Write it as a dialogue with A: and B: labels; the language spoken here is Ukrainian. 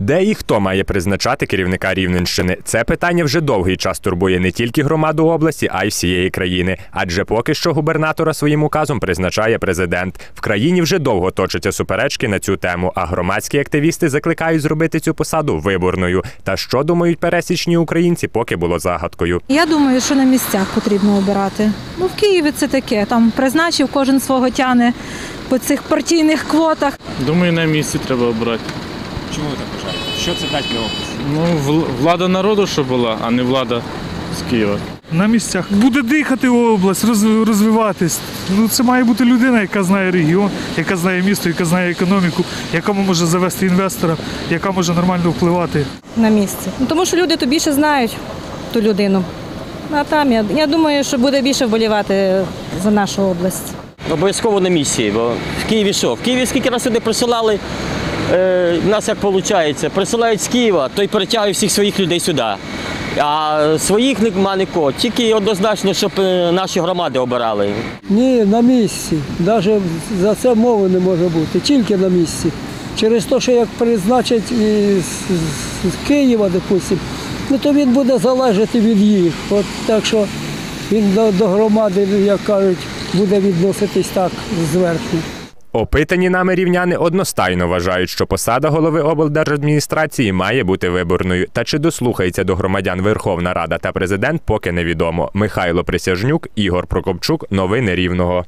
A: Де і хто має призначати керівника Рівненщини? Це питання вже довгий час турбує не тільки громаду області, а й всієї країни. Адже поки що губернатора своїм указом призначає президент. В країні вже довго точаться суперечки на цю тему, а громадські активісти закликають зробити цю посаду виборною. Та що думають пересічні українці, поки було загадкою.
B: Я думаю, що на місцях потрібно обирати. Ну, в Києві це таке. Там призначив, кожен свого тяне по цих партійних квотах.
C: Думаю, на місці треба обрати.
D: Чому ви так вважаєте? Що це дасть для області?
C: Ну, влада народу, щоб була, а не влада з Києва.
E: на місцях. Буде дихати область, роз- розвиватись. Ну, це має бути людина, яка знає регіон, яка знає місто, яка знає економіку, яка може завести інвестора, яка може нормально впливати.
F: на місці. Ну, Тому що люди то більше знають ту людину. А там я, я думаю, що буде більше вболівати за нашу область.
G: Обов'язково на місії, бо в Києві що? В Києві скільки раз сюди присилали, е, в нас як виходить, присилають з Києва, той перетягує всіх своїх людей сюди. А своїх нема нікого, тільки однозначно, щоб е, наші громади обирали.
H: Ні, на місці. Навіть за це мови не може бути, тільки на місці. Через те, що як призначать із, з- Києва, допустим, ну то він буде залежати від їх. От так що він до, до громади, як кажуть, буде відноситись так зверху.
A: Опитані нами рівняни одностайно вважають, що посада голови облдержадміністрації має бути виборною. Та чи дослухається до громадян Верховна Рада та президент, поки невідомо. Михайло Присяжнюк, Ігор Прокопчук, новини Рівного.